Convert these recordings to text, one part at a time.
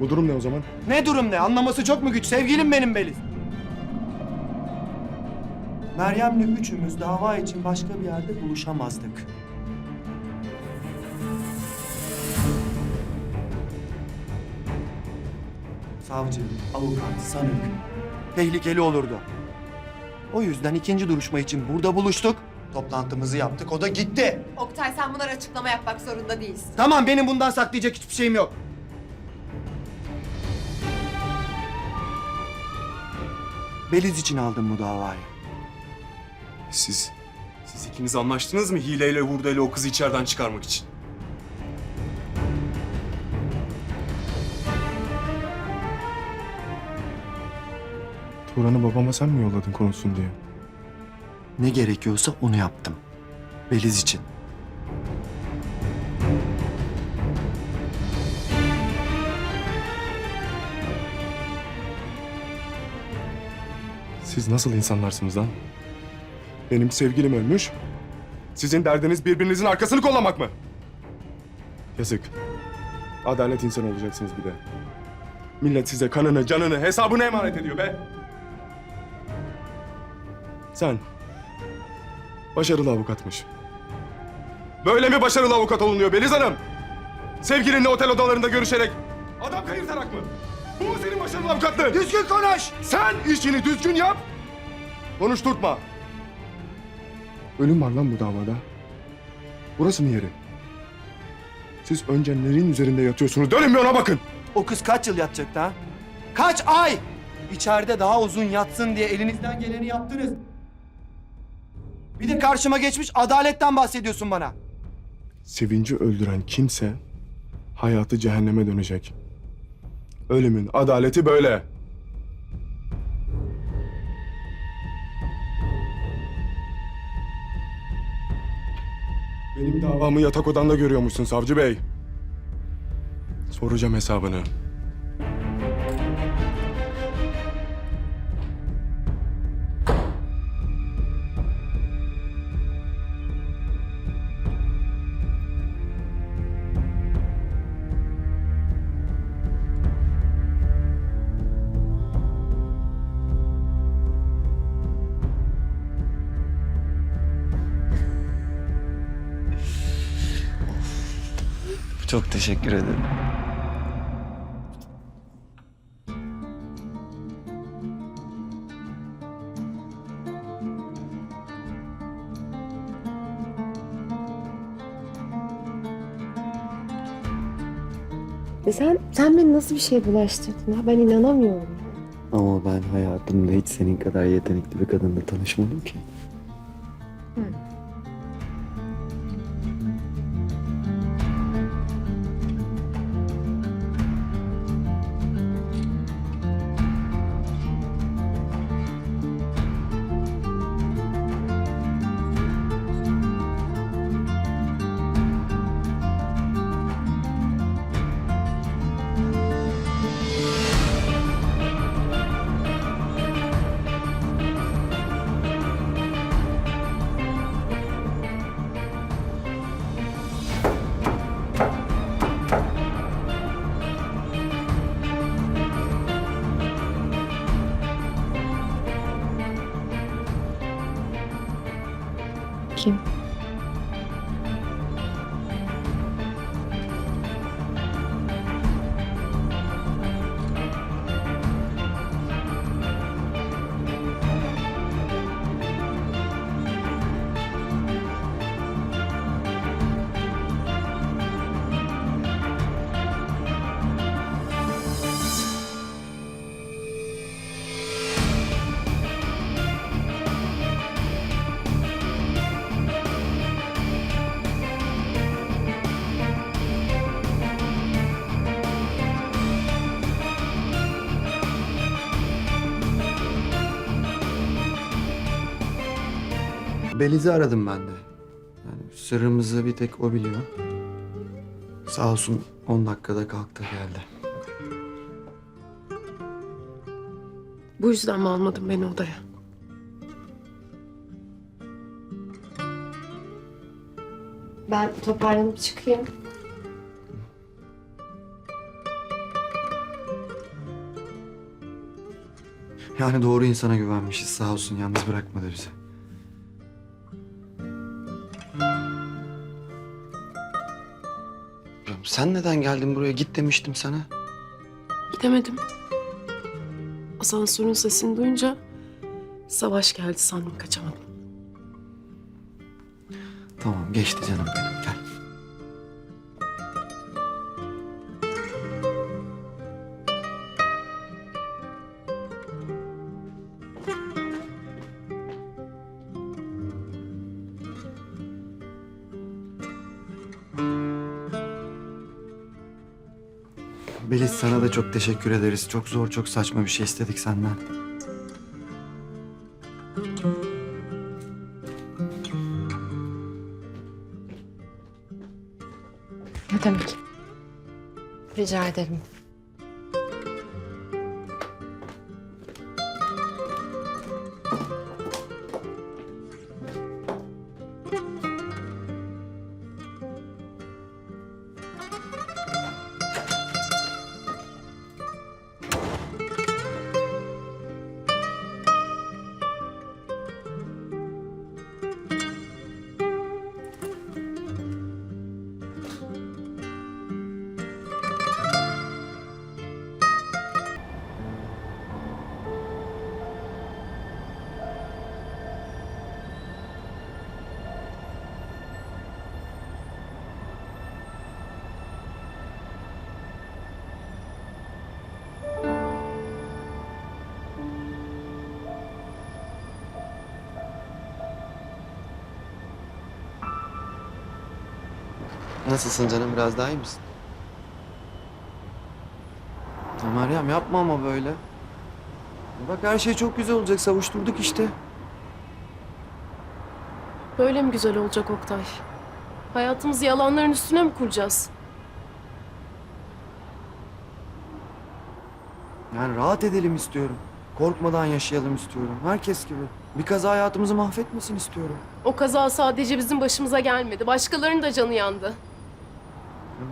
Bu durum ne o zaman? Ne durum ne? Anlaması çok mu güç? Sevgilim benim Beliz. Meryem'le üçümüz dava için başka bir yerde buluşamazdık. Savcı, avukat, sanık. Tehlikeli olurdu. O yüzden ikinci duruşma için burada buluştuk. Toplantımızı yaptık, o da gitti. Oktay sen bunlara açıklama yapmak zorunda değilsin. Tamam, benim bundan saklayacak hiçbir şeyim yok. Beliz için aldım bu davayı. Siz, siz ikiniz anlaştınız mı hileyle hurdayla o kızı içeriden çıkarmak için? Turan'ı babama sen mi yolladın konuşsun diye? Ne gerekiyorsa onu yaptım. Beliz için. Siz nasıl insanlarsınız lan? Benim sevgilim ölmüş. Sizin derdiniz birbirinizin arkasını kollamak mı? Yazık. Adalet insan olacaksınız bir de. Millet size kanını, canını, hesabını emanet ediyor be. Sen başarılı avukatmış. Böyle mi başarılı avukat olunuyor Beliz Hanım? Sevgilinle otel odalarında görüşerek adam kayırtarak mı? Bu senin başarılı avukatlığın? Düzgün konuş! Sen işini düzgün yap. Konuşturtma. Ölüm var lan bu davada. Burası mı yeri? Siz önce neyin üzerinde yatıyorsunuz? Dönün bir ona bakın. O kız kaç yıl yatacaktı ha? Kaç ay? İçeride daha uzun yatsın diye elinizden geleni yaptınız. Bir de karşıma geçmiş adaletten bahsediyorsun bana. Sevinci öldüren kimse hayatı cehenneme dönecek. Ölümün adaleti böyle. Benim davamı yatak odanda görüyormuşsun savcı bey. Soracağım hesabını. Çok teşekkür ederim. E sen, sen beni nasıl bir şey bulaştırdın ha? Ben inanamıyorum. Ama ben hayatımda hiç senin kadar yetenekli bir kadınla tanışmadım ki. Thank you. Beliz'i aradım ben de. Yani sırrımızı bir tek o biliyor. Sağ olsun 10 dakikada kalktı geldi. Bu yüzden mi almadın beni odaya? Ben toparlanıp çıkayım. Yani doğru insana güvenmişiz. Sağ olsun yalnız bırakmadı bizi. Sen neden geldin buraya git demiştim sana. Gidemedim. Asansörün sesini duyunca savaş geldi sandım kaçamadım. Tamam geçti canım benim gel. Beliz sana da çok teşekkür ederiz. Çok zor, çok saçma bir şey istedik senden. Ne demek? Rica ederim. Nasılsın canım? Biraz daha iyi misin? Ya Meryem yapma ama böyle. Bak her şey çok güzel olacak. Savuşturduk işte. Böyle mi güzel olacak Oktay? Hayatımızı yalanların üstüne mi kuracağız? Yani rahat edelim istiyorum. Korkmadan yaşayalım istiyorum. Herkes gibi. Bir kaza hayatımızı mahvetmesin istiyorum. O kaza sadece bizim başımıza gelmedi. Başkalarının da canı yandı.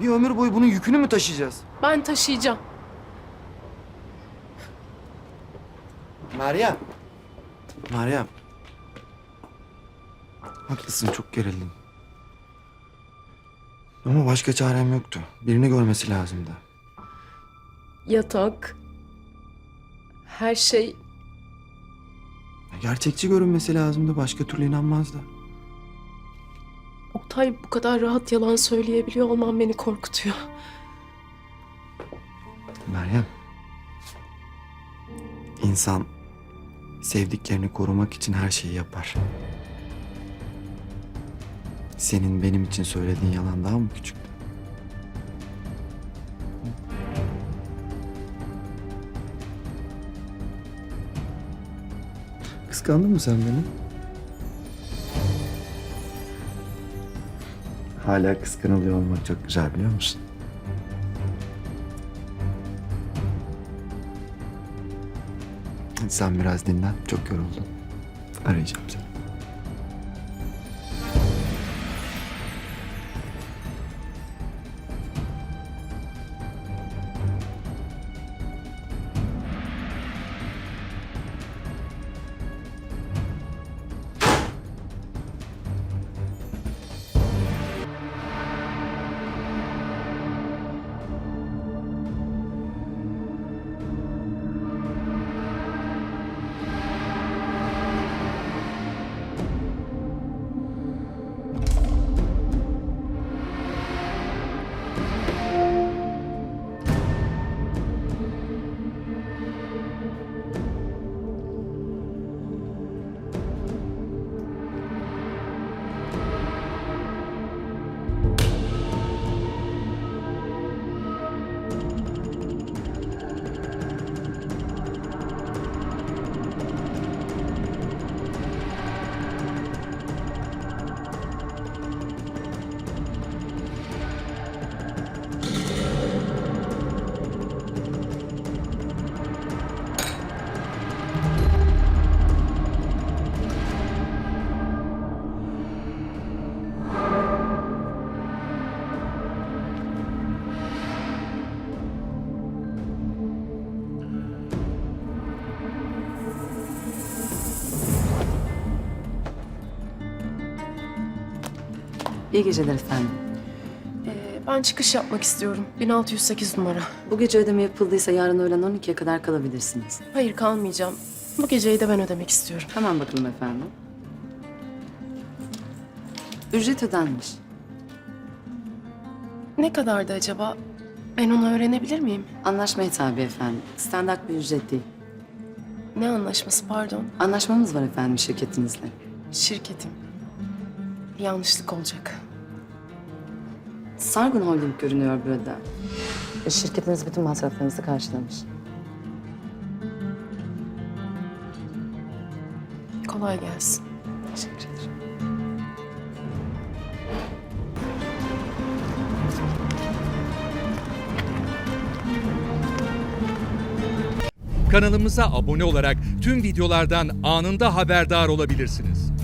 Bir ömür boyu bunun yükünü mü taşıyacağız? Ben taşıyacağım. Meryem. Meryem. Haklısın çok gerildim. Ama başka çarem yoktu. Birini görmesi lazımdı. Yatak. Her şey Gerçekçi görünmesi lazımdı. Başka türlü inanmazdı. Oktay bu kadar rahat yalan söyleyebiliyor olman beni korkutuyor. Meryem. İnsan sevdiklerini korumak için her şeyi yapar. Senin benim için söylediğin yalan daha mı küçüktü? Kıskandın mı sen beni? Hala kıskanılıyor olmak çok güzel biliyor musun? Sen biraz dinlen. Çok yoruldun. Arayacağım seni. İyi geceler efendim. Ee, ben çıkış yapmak istiyorum. 1608 numara. Bu gece ödeme yapıldıysa yarın öğlen 12'ye kadar kalabilirsiniz. Hayır kalmayacağım. Bu geceyi de ben ödemek istiyorum. Hemen bakalım efendim. Ücret ödenmiş. Ne kadardı acaba? Ben onu öğrenebilir miyim? Anlaşmaya tabi efendim. Standart bir ücret değil. Ne anlaşması pardon? Anlaşmamız var efendim şirketinizle. Şirketim. Bir yanlışlık olacak. Sargun Holding görünüyor burada. Şirketiniz bütün masraflarınızı karşılamış. Kolay gelsin. Teşekkür ederim. Kanalımıza abone olarak tüm videolardan anında haberdar olabilirsiniz.